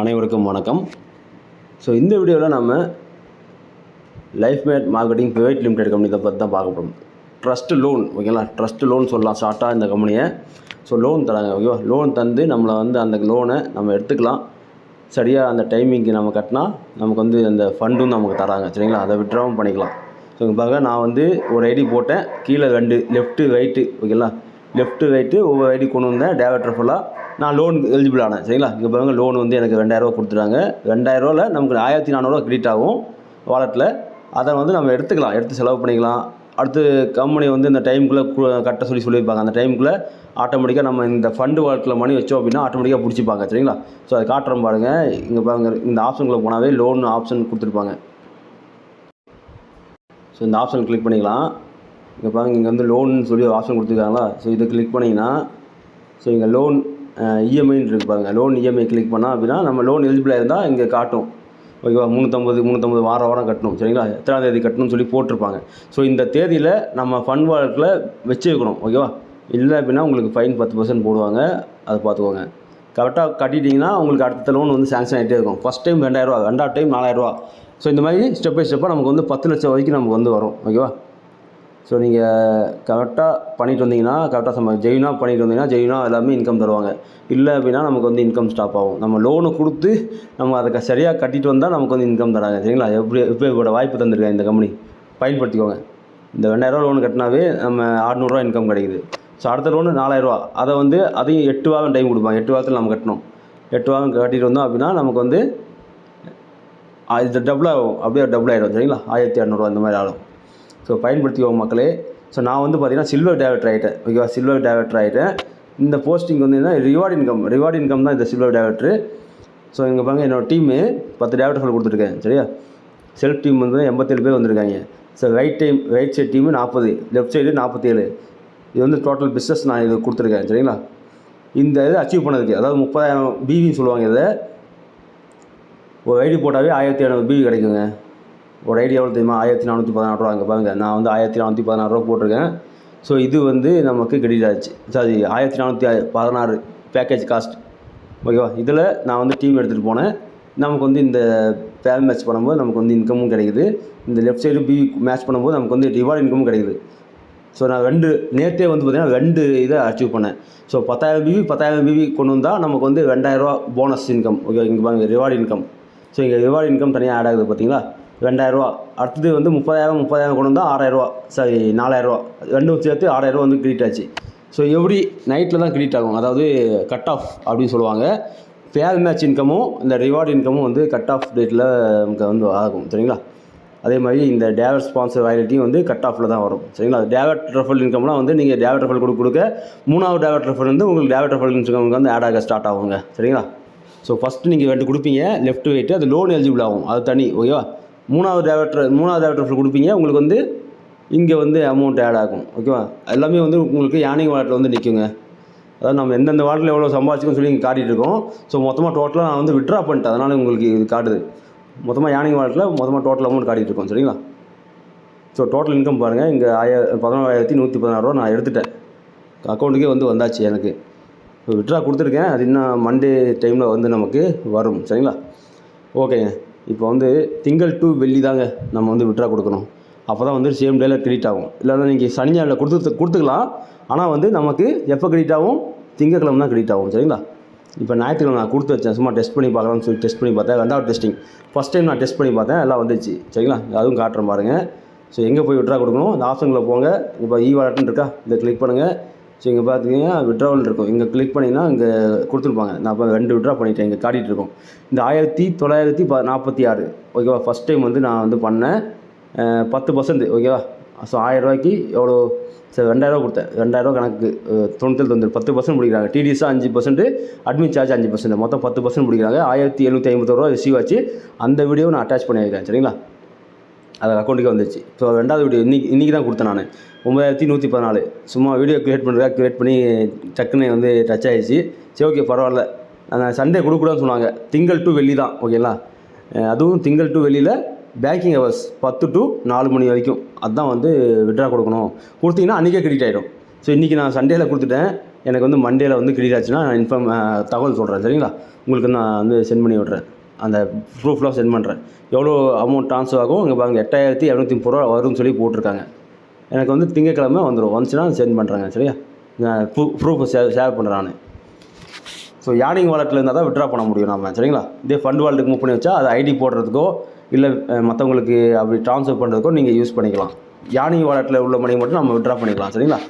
அனைவருக்கும் வணக்கம். ஸோ இந்த வீடியோவில் நம்ம life made marketing private limited company இதை பற்றி தான் பார்க்க போகிறோம் ட்ரஸ்ட்டு லோன் ஓகேங்களா ட்ரஸ்ட்டு லோன் சொல்லலாம். ஷார்ட்டாக இந்த கம்பெனியை ஸோ லோன் தராங்க ஓகேவா லோன் தந்து நம்மளை வந்து அந்த லோனை நம்ம எடுத்துக்கலாம். சரியாக அந்த டைமிங்க்கு நம்ம கட்டினா நமக்கு வந்து அந்த ஃபண்டும் நமக்கு தராங்க. சரிங்களா? அதை விட்ராவும் பண்ணிக்கலாம். ஸோ பார்க்க நான் வந்து ஒரு ஐடி போட்டேன். கீழே ரெண்டு லெஃப்ட்டு ரைட்டு ஓகேங்களா லெஃப்ட்டு ரைட்டு ஒவ்வொரு ஐடி கொண்டு வந்தேன். டேவட்டர் ஃபுல்லாக நான் லோன் எலிஜிபிள் ஆனேன் சரிங்களா? இங்கே பாருங்க லோன் வந்து எனக்கு ரெண்டாயிரரூவா கொடுத்துட்டாங்க. ரெண்டாயிரரூவாவில் நமக்கு ஆயிரத்தி நானூறுவா கிரெடிட் ஆகும் வாலெட்டில் அதை வந்து நம்ம எடுத்துக்கலாம் எடுத்து செலவு பண்ணிக்கலாம். அடுத்து கம்பெனி வந்து இந்த டைமுக்குள்ளே கட்ட சொல்லி சொல்லியிருப்பாங்க. அந்த டைமுக்குள்ளே ஆட்டோமேட்டிக்காக நம்ம இந்த ஃபண்டு வாலெட்டில் மணி வச்சோம் அப்படின்னா ஆட்டோமேட்டிக்காக பிடிச்சிப்பாங்க சரிங்களா? ஸோ அதை காட்டுறோம் பாருங்கள் இங்கே பாருங்க இந்த ஆப்ஷனுக்குள்ளே போனாவே லோன் ஆப்ஷன் கொடுத்துருப்பாங்க. ஸோ இந்த ஆப்ஷன் கிளிக் பண்ணிக்கலாம். இங்கே பாருங்க இங்கே வந்து லோன் சொல்லி ஒரு ஆப்ஷன் கொடுத்துருக்காங்களா? ஸோ இதை கிளிக் பண்ணிங்கன்னா ஸோ இங்கே லோன் இஎம்ஐன்னு இருக்கு லோன் இஎம்ஐ கிளிக் பண்ணால் அப்படின்னா நம்ம லோன் எலிஜிபிளாக இருந்தால் இங்கே காட்டும். ஓகேவா? முந்நூற்றம்பது முந்நூற்றம்பது வாரம் வாரம் கட்டணும் சரிங்களா? எத்தனாம் தேதி கட்டணும்னு சொல்லி போட்டிருப்பாங்க. ஸோ இந்த தேதியில் நம்ம ஃபண்ட் வாலெட்டில் வச்சுருக்கணும் ஓகேவா? இல்லை அப்படின்னா உங்களுக்கு ஃபைன் பத்து பர்சன்ட் போடுவாங்க. அதை பார்த்துக்கோங்க. கரெக்டாக கட்டிட்டிங்கன்னா உங்களுக்கு அடுத்த லோன் வந்து சேங்ஷன் ஆகிட்டே இருக்கும். ஃபஸ்ட் டைம் ரெண்டாயிரரூவா ரெண்டாவது டைம் நாலாயிரரூவா ஸோ இந்த மாதிரி ஸ்டெப் பை ஸ்டெப்பாக நமக்கு வந்து பத்து லட்சம் வரைக்கும் நமக்கு வந்து வரும் ஓகேவா? ஸோ நீங்கள் கரெக்டாக பண்ணிட்டு வந்தீங்கன்னா கரெக்டாக சம ஜெயினாக பண்ணிட்டு வந்தீங்கன்னா ஜெயினாக எல்லாமே இன்கம் தருவாங்க. இல்லை அப்படின்னா நமக்கு வந்து இன்கம் ஸ்டாப் ஆகும். நம்ம லோனு கொடுத்து நம்ம அதை சரியாக கட்டிட்டு வந்தால் நமக்கு வந்து இன்கம் தராங்க. சரிங்களா? எப்படி இப்போ வாய்ப்பு தந்திருக்கேன் இந்த கம்பெனி பயன்படுத்திக்கோங்க. இந்த ரெண்டாயிரரூவா லோன் கட்டினாவே நம்ம ஆறுநூறுவா இன்கம் கிடைக்குது. ஸோ அடுத்த லோனு நாலாயிரரூவா அதை வந்து அதையும் எட்டு வாரம் டைம் கொடுப்பாங்க. எட்டு வாரத்தில் நம்ம கட்டணும். எட்டு வாரம் கட்டிட்டு வந்தோம் அப்படின்னா நமக்கு வந்து இது டபுள் ஆகும். அப்படியே டபுள் ஆகிடும் சரிங்களா? ஆயிரத்தி இரநூறுவா இந்த மாதிரி ஆகும். ஸோ பயன்படுத்திக்கோங்க மக்களே. ஸோ நான் வந்து பார்த்தீங்கன்னா சில்வர் டேவட்டர் ஆகிட்டேன் ஓகேவா சில்வர் டேவட்டர் ஆகிட்டேன் இந்த போஸ்டிங் வந்து என்ன ரிவார்ட் இன்கம் ரிவார்ட் இன்கம் தான் இந்த சில்வர் டேவட்ரு ஸோ இங்கே பாருங்க என்னோடய டீமு பத்து டேவட்டர் கொடுத்துருக்கேன். சரியா? செல்ஃப் டீம் வந்து எண்பத்தேழு பேர் வந்திருக்காங்க. So right time right side team நாற்பது லெஃப்ட் சைடு நாற்பத்தேழு இது வந்து டோட்டல் பிஸ்னஸ் நான் இது கொடுத்துருக்கேன். சரிங்களா? இந்த இது அச்சீவ் பண்ணதுக்கு அதாவது முப்பதாயிரம் பிவின்னு சொல்லுவாங்க இதை. ஒரு ஐடி போட்டாவே ஆயிரத்தி ஐநூறு பிவி கிடைக்குங்க. ஒரு ஐடியா எவ்வளோ தெரியுமா? ஆயிரத்தி நானூற்றி பதினாறு ரூபா அங்கே பாருங்க. நான் வந்து ஆயிரத்தி நானூற்றி பதினாறு ரூபா போட்டிருக்கேன். ஸோ இது வந்து நமக்கு கிரெடிட் ஆச்சு. சாரி ஆயிரத்தி நானூற்றி பதினாறு பேக்கேஜ் காஸ்ட் ஓகேவா இதில் நான் வந்து டீம் எடுத்துகிட்டு போனேன். நமக்கு வந்து இந்த பேர் மேட்ச் பண்ணும்போது நமக்கு வந்து இன்கமும் கிடைக்குது. இந்த லெஃப்ட் சைடு பி மேட்ச் பண்ணும்போது நமக்கு வந்து ரிவார்டு இன்கமும் கிடைக்குது. ஸோ நான் ரெண்டு நேற்றே வந்து பார்த்தீங்கன்னா ரெண்டு இதை அச்சீவ் பண்ணேன். ஸோ பத்தாயிரம் பிவி பத்தாயிரம் பிவி கொண்டு வந்தால் நமக்கு வந்து ரெண்டாயிரரூவா போனஸ் இன்கம் ஓகே இங்கே பாருங்க ரிவார்டு இன்கம் ஸோ இங்கே ரிவார்டு இன்கம் தனியாக ஆட் ஆகுது பார்த்தீங்களா ரெண்டாயிரரூவா. அடுத்தது வந்து முப்பதாயிரம் முப்பதாயிரம் கொண்டு வந்தால் ஆறாயிரரூவா. சாரி நாலாயிரரூவா. ரெண்டும் சேர்த்து ஆறாயிரரூவா வந்து கிரெடிட் ஆச்சு. ஸோ எவ்ரி நைட்டில் தான் கிரெடிட் ஆகும்? அதாவது கட் ஆஃப் அப்படின்னு சொல்லுவாங்க. ஃபேர் மேட்ச் இன்கமும் இந்த ரிவார்டு இன்கமும் வந்து கட் ஆஃப் டேட்டில் நமக்கு வந்து ஆகும். சரிங்களா? அதே மாதிரி இந்த டேவர் ஸ்பான்சர் ராயல்ட்டியும் வந்து கட் ஆஃபில் தான் வரும். சரிங்களா? டேவட் ரெஃபல் இன்கம்லாம் வந்து நீங்கள் டேவர் ரெஃபல் கொடுக்க கொடுக்க மூணாவது டேவட் ரெஃபல் வந்து உங்களுக்கு டேவர் ரெஃபல் இன்கம் வந்து ஆட் ஆக ஸ்டார்ட் ஆகுங்க. சரிங்களா? ஸோ ஃபஸ்ட்டு நீங்கள் ரெண்டு கொடுப்பீங்க. லெஃப்ட் ரைட்டு அது லோன் எலிஜிபிள் ஆகும். அது தனி ஓகேவா மூணாவது டேரக்டர் மூணாவது டேரக்டர் கொடுப்பீங்க. உங்களுக்கு வந்து இங்கே வந்து அமௌண்ட் ஆட் ஆகும். ஓகேவா எல்லாமே வந்து உங்களுக்கு யானை வாட்டில் வந்து நிற்குங்க அதாவது நம்ம எந்தெந்த வாட்டில் எவ்வளோ சம்பாதிச்சிக்கோன்னு சொல்லி இங்கே காட்டிகிட்டு இருக்கோம். ஸோ மொத்தமாக டோட்டலாக நான் வந்து விட்ரா பண்ணிட்டேன். அதனால் உங்களுக்கு இது காட்டுது. மொத்தமாக யானை வாட்டில் மொத்தமாக டோட்டல் அமௌண்ட் காட்டிகிட்டு இருக்கோம். சரிங்களா? ஸோ டோட்டல் இன்கம் பாருங்கள் இங்கே ஆய பதினோராயிரத்தி நூற்றி பதினாறுவா நான் எடுத்துட்டேன். அக்கௌண்ட்டுக்கே வந்து வந்தாச்சு எனக்கு. இப்போ விட்ரா கொடுத்துருக்கேன். அது இன்னும் மண்டே டைமில் வந்து நமக்கு வரும். சரிங்களா? ஓகேங்க இப்போ வந்து திங்கள் டு வெள்ளி தாங்க நம்ம வந்து விட்ரா கொடுக்கணும். அப்போ தான் வந்து சேம் டேயில் கிரெடிட் ஆகும். இல்லைன்னா நீங்கள் சனி ஞாயிறில் கொடுத்து கொடுத்துக்கலாம். ஆனால் வந்து நமக்கு எப்போ கிரெடிட் ஆகும்? திங்கக்கிழமை தான் கிரெடிட் ஆகும் சரிங்களா? இப்போ ஞாயிற்றுக்கிழமை நான் கொடுத்து வச்சேன். சும்மா டெஸ்ட் பண்ணி பார்க்கலாம்னு சொல்லி டெஸ்ட் பண்ணி பார்த்தேன். ரெண்டாவது டெஸ்டிங் ஃபஸ்ட் டைம் நான் டெஸ்ட் பண்ணி பார்த்தேன். எல்லாம் வந்துச்சு சரிங்களா? அதுவும் காட்டுறேன் பாருங்கள் ஸோ எங்கே போய் விட்ரா கொடுக்கணும்? இந்த ஆப்ஷனில் போங்க. இப்போ இ வாலெட்னு இருக்கா? இதை கிளிக் பண்ணுங்கள் ஸோ இங்கே பார்த்தீங்கன்னா விட்ராவல் இருக்கும். இங்கே கிளிக் பண்ணிங்கன்னா இங்கே கொடுத்துருப்பாங்க. நான் இப்போ ரெண்டு விட்ரா பண்ணிட்டேன். இங்கே காட்டிகிட்டு இருக்கோம். இந்த ஆயிரத்தி தொள்ளாயிரத்தி ப நாற்பத்தி ஆறு. ஓகேவா ஃபஸ்ட் டைம் வந்து நான் வந்து பண்ணேன் பத்து பர்சன்ட் ஓகேவா ஸோ ஆயிரரூவாய்க்கு எவ்வளோ? சரி ரெண்டாயிரரூவா கொடுத்தேன். ரெண்டாயிரரூவா கணக்கு அஹ், தொண்ணூத்தேழு தொண்ணூறு. பத்து பர்சன்ட் பிடிக்கிறாங்க டிடிஎஸ் அஞ்சு பர்சன்ட் அட்மின் சார்ஜ் அஞ்சு பர்சன்ட் மொத்தம் பத்து பர்சன்ட் பிடிக்கிறாங்க ஆயிரத்தி எழுநூற்றி ஐம்பத்தோரு ரூபா ரிசீவ் ஆச்சு. அந்த வீடியோ நான் அட்டாச் பண்ணியிருக்கேன். சரிங்களா? அது அக்கௌண்ட்டுக்கே வந்துச்சு ஸோ ரெண்டாவது வீடியோ இன்னைக்கு இன்றைக்கி தான் கொடுத்தேன் நான். ஒம்பதாயிரத்தி நூற்றி பதினாலு. சும்மா வீடியோ க்ரியேட் பண்ணுறதா க்ரியேட் பண்ணி டக்குன்னு வந்து டச் ஆகிடுச்சு சரி ஓகே பரவாயில்ல. நான் சண்டே கொடுக்கூடாதுன்னு சொன்னாங்க. திங்கள் டு வெள்ளி தான் ஓகேங்களா அதுவும் திங்கள் டு வெளியில் பேங்கிங் ஹவர்ஸ் பத்து டு நாலு மணி வரைக்கும். அதுதான் வந்து விட்ரா கொடுக்கணும். கொடுத்தீங்கன்னா அன்றைக்கே கிரெடிட் ஆகிடும் ஸோ இன்றைக்கி நான் சண்டேயில் கொடுத்துட்டேன். எனக்கு வந்து மண்டேல வந்து கிரெடிட் ஆச்சுன்னா நான் இன்ஃபார்ம் தகவல் சொல்கிறேன் சரிங்களா? உங்களுக்கு நான் வந்து சென்ட் பண்ணி விட்றேன். அந்த ப்ரூஃப்லாம் சென்ட் பண்ணுறேன் எவ்வளோ அமௌண்ட் ட்ரான்ஸ்ஃபர் ஆகும்? இங்கே பாருங்கள் எட்டாயிரத்தி இரநூத்தி முப்பது ரூபா வரும்னு சொல்லி போட்டிருக்காங்க. எனக்கு வந்து திங்கக்கிழமை வந்துடும் வந்துச்சுன்னா சென்ட் பண்ணுறாங்க சரியா? நான் ப்ரூ ப்ரூஃபை ஷேர் ஷேர் பண்ணுறேன் நான். ஸோ யானிங் வாலெட்டில் இருந்தால் தான் விட்ரா பண்ண முடியும் நம்ம சரிங்களா? இதே ஃபண்ட் வாலெட்டுக்கு மூவ் பண்ணி வச்சா அது ஐடி போடுறதுக்கோ இல்லை மற்றவங்களுக்கு அப்படி ட்ரான்ஸ்ஃபர் பண்ணுறதுக்கோ நீங்கள் யூஸ் பண்ணிக்கலாம். யானிங் வாலெட்டில் உள்ள மணி மட்டும் நம்ம விட்ரா பண்ணிக்கலாம் சரிங்களா?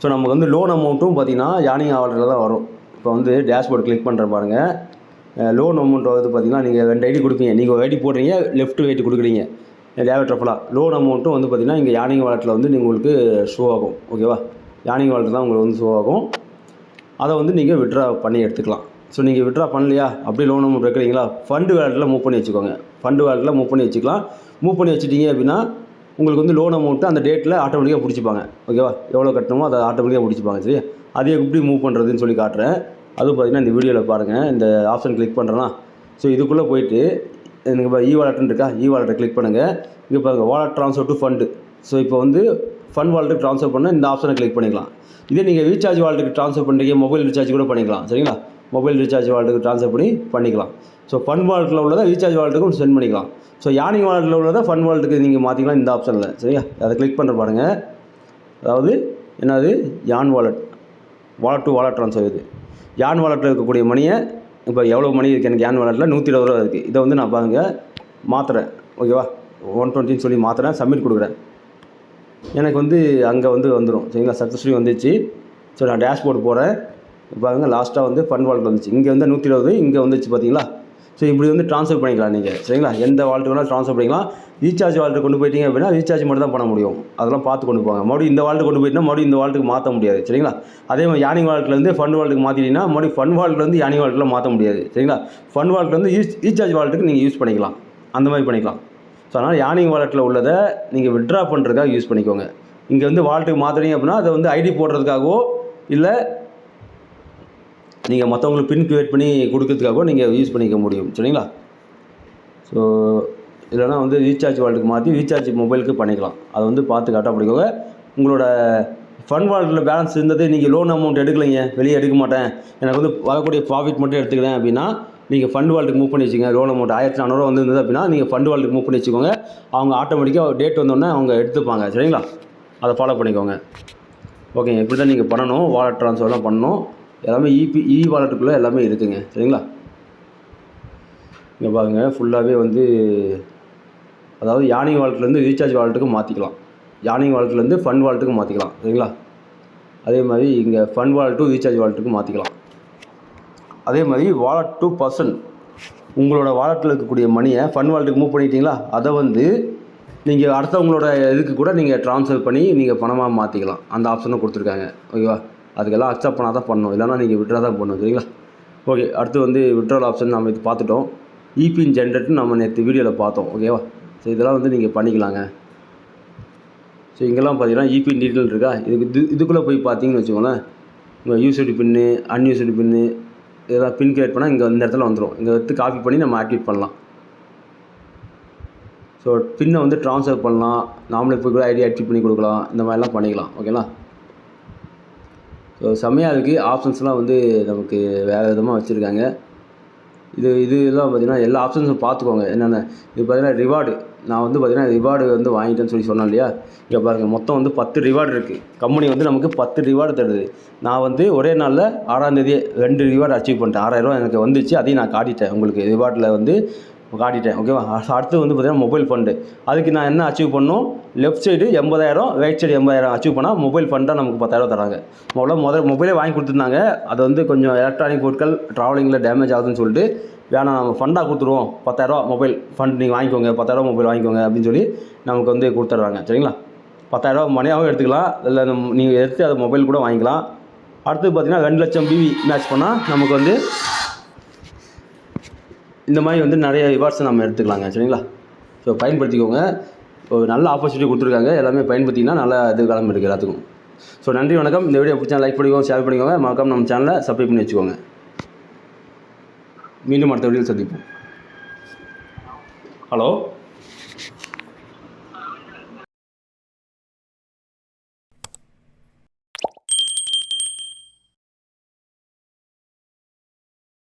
ஸோ நமக்கு வந்து லோன் அமௌண்ட்டும் பார்த்திங்கன்னா யானிங் வாலெட்டில் தான் வரும். இப்போ வந்து டேஷ்போர்டு கிளிக் பண்ணுற பாருங்கள் லோன் அமௌண்ட் வந்து பார்த்தீங்கன்னா நீங்கள் ரெண்டு ஐடி கொடுப்பீங்க. நீங்கள் ஒரு ஐடி போடுறீங்க லெஃப்ட் ஐடி கொடுக்குறீங்க. டேவிட் ட்ரஃபலாக லோன் அமௌண்ட்டும் வந்து பார்த்தீங்கன்னா இங்கே யானிங் வாலெட்டில் வந்து நீங்கள் உங்களுக்கு ஷோ ஆகும். ஓகேவா யானிங் வாலெட் தான் உங்களுக்கு வந்து ஷோ ஆகும். அதை வந்து நீங்கள் விட்ரா பண்ணி எடுத்துக்கலாம். ஸோ நீங்கள் விட்ரா பண்ணலையா? அப்படியே லோன் அமௌண்ட் வைக்கிறீங்களா? ஃபண்டு வேலட்டில் மூவ் பண்ணி வச்சுக்கோங்க. ஃபண்டு வேலட்டில் மூவ் பண்ணி வச்சுக்கலாம். மூவ் பண்ணி வச்சுட்டீங்க அப்படின்னா உங்களுக்கு வந்து லோன் அமௌண்ட்டு அந்த டேட்டில் ஆட்டோமேட்டிக்காக பிடிச்சிப்பாங்க. ஓகேவா எவ்வளோ கட்டணுமோ அதை ஆட்டோமேட்டிக்காக பிடிச்சிப்பாங்க சரி அதை எப்படி மூவ் பண்ணுறதுன்னு சொல்லி காட்டுறேன். அதுவும் பார்த்தீங்கன்னா இந்த வீடியோவில் பாருங்கள் இந்த ஆப்ஷன் கிளிக் பண்ணுறேன்னா ஸோ இதுக்குள்ளே போயிட்டு எனக்கு இப்போ இ வாலெட்னு இருக்கா? இ வாலெட்டை கிளிக் பண்ணுங்கள் இங்கே பாருங்கள் wallet transfer to fund so இப்போ வந்து ஃபண்ட் வாலெட்டுக்கு ட்ரான்ஸ்ஃபர் பண்ண இந்த ஆப்ஷனை கிளிக் பண்ணிக்கலாம். இதே நீங்கள் ரீசார்ஜ் வாலெட்டுக்கு ட்ரான்ஸ்ஃபர் பண்ணுறீங்க மொபைல் ரீசார்ஜ் கூட பண்ணிக்கலாம். சரிங்களா? மொபைல் ரீசார்ஜ் வாலெட்டுக்கு ட்ரான்ஸ்ஃபர் பண்ணி பண்ணிக்கலாம். ஸோ ஃபண்ட் வாலெட்டில் உள்ளதை ரீசார்ஜ் வாலெட்டுக்கும் சென்ட் பண்ணிக்கலாம். ஸோ யானிங் வாலெட்டில் உள்ளதை ஃபண்ட் வாலெட்டுக்கு நீங்கள் மாற்றிக்கலாம் இந்த ஆப்ஷனில் சரியா? அதை கிளிக் பண்ணுற பாருங்கள் அதாவது என்னது? யான் wallet wallet to wallet transfer இது. யான் வாலெட்டில் இருக்கக்கூடிய மணியை இப்போ எவ்வளோ மணி இருக்குது எனக்கு யான் வாலெட்டில் நூற்றி இருபது ரூபா இருக்குது இதை வந்து நான் பாருங்க மாற்றுறேன் ஓகேவா ஒன் டுவெண்ட்டின்னு சொல்லி மாற்றுறேன் சப்மிட் கொடுக்குறேன். எனக்கு வந்து அங்கே வந்து வந்துடும் சரிங்களா? சக்ஸஸ்ஃபுல்லி வந்துச்சு. ஸோ நான் டேஷ்போர்டு போகிறேன் பாருங்க லாஸ்ட்டாக வந்து ஃபன் வாலெட் வந்துச்சு. இங்கே வந்து நூற்றி இருபது இங்கே வந்துச்சு பார்த்தீங்களா ஸோ இப்படி வந்து ட்ரான்ஸ்ஃபர் பண்ணிக்கலாம் நீங்கள் சரிங்களா? எந்த வால்ட்டு வேணாலும் ட்ரான்ஸ்ஃபர் பண்ணிக்கலாம். ரீசார்ஜ் வால்ட்டு கொண்டு போயிட்டீங்க அப்படின்னா ரீசார்ஜ் மட்டும் தான் பண்ண முடியும். அதெல்லாம் பார்த்து கொண்டு போவாங்க மறுபடியும் இந்த வால்ட்டு கொண்டு போயிட்டா மறுபடியும் இந்த வால்ட்டுக்கு மாற்ற முடியாது. சரிங்களா? அதே மாதிரி யானிங் வாலெட்லேருந்து ஃபண்ட் வால்ட்டுக்கு மாற்றிட்டீங்கன்னா மறுபடியும் ஃபண்ட் வந்து யானிங் வால்ட்டில் மாற்ற முடியாது. சரிங்களா? ஃபண்ட் வாலெட்லேருந்து யூஸ் ரீசார்ஜ் வால்ட்டுக்கு நீங்கள் யூஸ் பண்ணிக்கலாம். அந்த மாதிரி பண்ணிக்கலாம். ஸோ அதனால் யானிங் வாலெட்டில் உள்ளதை நீங்கள் விட்ரா பண்ணுறதுக்காக யூஸ் பண்ணிக்கோங்க. இங்கே வந்து வால்ட்டுக்கு மாற்றுறீங்க அப்படின்னா அதை வந்து ஐடி போடுறதுக்காகவோ இல்லை நீங்கள் மற்றவங்களுக்கு பின் கிரியேட் பண்ணி கொடுக்கறதுக்காகவோ நீங்கள் யூஸ் பண்ணிக்க முடியும். சரிங்களா? ஸோ இல்லைனா வந்து ரீசார்ஜ் வாலெட்டுக்கு மாற்றி ரீசார்ஜ் மொபைலுக்கு பண்ணிக்கலாம். அதை வந்து பார்த்து கரெக்டாக பண்ணிக்கோங்க. உங்களோட ஃபண்ட் வாலெட்டில் பேலன்ஸ் இருந்தது நீங்கள் லோன் அமௌண்ட் எடுக்கலைங்க வெளியே எடுக்க மாட்டேன். எனக்கு வந்து வரக்கூடிய ப்ராஃபிட் மட்டும் எடுத்துக்கிறேன் அப்படின்னா நீங்கள் ஃபண்ட் வாலெட்டுக்கு மூவ் பண்ணி வச்சுக்கோங்க. லோன் அமௌண்ட் ஆயிரத்தி நானூறுவா வந்திருந்தது அப்படின்னா நீங்கள் ஃபண்ட் வாலெட்டுக்கு மூவ் பண்ணி வச்சுக்கோங்க. அவங்க ஆட்டோமேட்டிக்காக டேட் வந்தோடனே அவங்க எடுத்துப்பாங்க. சரிங்களா? அதை ஃபாலோ பண்ணிக்கோங்க. ஓகேங்க இப்படி தான் நீங்கள் பண்ணணும் வாலெட் ட்ரான்ஸ்ஃபர்லாம் பண்ணணும். எல்லாமே இபி இ வாலெட்டுக்குள்ளே எல்லாமே இருக்குங்க. சரிங்களா? இங்கே பாருங்கள் ஃபுல்லாகவே வந்து அதாவது யானை வாலெட்லேருந்து ரீசார்ஜ் வாலெட்டுக்கு மாற்றிக்கலாம் யானை வாலெட்லேருந்து ஃபண்ட் வாலெட்டுக்கு மாற்றிக்கலாம் சரிங்களா? அதே மாதிரி இங்கே ஃபண்ட் வாலெட் டு ரீசார்ஜ் வாலெட்டுக்கு மாற்றிக்கலாம் அதே மாதிரி வாலெட் டு பர்சன் உங்களோட வாலெட்டில் இருக்கக்கூடிய மணியை ஃபண்ட் வாலெட்டுக்கு மூவ் பண்ணிட்டீங்களா? அதை வந்து நீங்கள் அடுத்தவங்களோட இதுக்கு கூட நீங்கள் ட்ரான்ஸ்ஃபர் பண்ணி நீங்கள் பணமாக மாற்றிக்கலாம் அந்த ஆப்ஷனும் கொடுத்துருக்காங்க. ஓகேவா? அதுக்கெல்லாம் அக்செப்ட் பண்ணால் தான் பண்ணணும். இல்லைனா நீங்கள் விட்ரா தான் பண்ணணும். சரிங்களா? ஓகே அடுத்து வந்து விட்ரால் ஆப்ஷன் நம்ம இது பார்த்துட்டோம். இபின் ஜென்ரேட்னு நம்ம நேற்று வீடியோவில் பார்த்தோம். ஓகேவா ஸோ இதெல்லாம் வந்து நீங்கள் பண்ணிக்கலாங்க. ஸோ இங்கெல்லாம் பார்த்தீங்கன்னா இபின் டீட்டெயில் இருக்கா? இதுக்கு இது இதுக்குள்ளே போய் பார்த்தீங்கன்னு வச்சுக்கோங்களேன். உங்கள் யூசிடி பின்னு அன்யூசிடி பின்னு இதெல்லாம் பின் கிரியேட் பண்ணால் இங்கே இந்த இடத்துல வந்துடும் இங்கே எடுத்து காப்பி பண்ணி நம்ம ஆக்டிவேட் பண்ணலாம். ஸோ பின்னை வந்து ட்ரான்ஸ்ஃபர் பண்ணலாம். நாமளே போய் கூட ஐடி ஆக்டிவேட் பண்ணி கொடுக்கலாம். இந்த மாதிரிலாம் பண்ணிக்கலாம். ஓகேங்களா ஸோ செம்மையாக இருக்குது ஆப்ஷன்ஸ்லாம் வந்து நமக்கு வேறு விதமாக வச்சுருக்காங்க. இது இது எல்லாம் பார்த்தீங்கன்னா எல்லா ஆப்ஷன்ஸும் பார்த்துக்கோங்க என்னென்ன? இது பார்த்தீங்கன்னா ரிவார்டு நான் வந்து பார்த்தீங்கன்னா ரிவார்டு வந்து வாங்கிட்டேன்னு சொல்லி சொன்னேன் இல்லையா? இங்கே பாருங்கள் மொத்தம் வந்து பத்து ரிவார்டு இருக்குது கம்பெனி வந்து நமக்கு பத்து ரிவார்டு தருது. நான் வந்து ஒரே நாளில் ஆறாம் தேதி ரெண்டு ரிவார்டு அச்சீவ் பண்ணிட்டேன். ஆறாயிரரூவா எனக்கு வந்துச்சு. அதையும் நான் காட்டிட்டேன். உங்களுக்கு ரிவார்டில் வந்து காட்டிட்டேன் ஓகேவா அடுத்து வந்து பார்த்தீங்கன்னா மொபைல் ஃபண்டு அதுக்கு நான் என்ன அச்சீவ் பண்ணணும் லெஃப்ட் சைடு எண்பதாயிரம் ரைட் சைடு எண்பதாயிரம் அச்சீவ் பண்ணால் மொபைல் ஃபண்டாக நமக்கு பத்தாயிரம் தராங்க. முதல்ல முதல் மொபைலே வாங்கி கொடுத்துருந்தாங்க. அது வந்து கொஞ்சம் எலக்ட்ரானிக் பொருட்கள் ட்ராவலிங்கில் டேமேஜ் ஆகுதுன்னு சொல்லிட்டு வேணாம் நம்ம ஃபண்டாக கொடுத்துருவோம். பத்தாயிரரூவா மொபைல் ஃபண்ட் நீங்கள் வாங்கிக்கோங்க பத்தாயிரரூவா மொபைல் வாங்கிக்கோங்க அப்படின்னு சொல்லி நமக்கு வந்து கொடுத்துட்றாங்க. சரிங்களா? பத்தாயிரரூவா மணியாகவும் எடுத்துக்கலாம். இல்லை நீங்கள் எடுத்து அதை மொபைல் கூட வாங்கிக்கலாம். அடுத்து பார்த்தீங்கன்னா ரெண்டு லட்சம் பிவி மேட்ச் பண்ணால் நமக்கு வந்து இந்த மாதிரி வந்து நிறைய ரிவார்ட்ஸை நம்ம எடுத்துக்கலாங்க சரிங்களா? ஸோ பயன்படுத்திக்கோங்க. ஒரு நல்ல ஆப்பர்ச்சுனிட்டி கொடுத்துருக்காங்க. எல்லாமே பயன்படுத்திங்கன்னா நல்ல எதிர்காலம் இருக்குது எல்லாத்துக்கும். ஸோ நன்றி வணக்கம். இந்த வீடியோ பிடிச்சா லைக் பண்ணிக்கோங்க ஷேர் பண்ணிக்கோங்க. மறக்காம நம்ம சேனலை சப்ஸ்கிரைப் பண்ணி வச்சுக்கோங்க. மீண்டும் அடுத்த வீடியோவில் சந்திப்போம். ஹலோ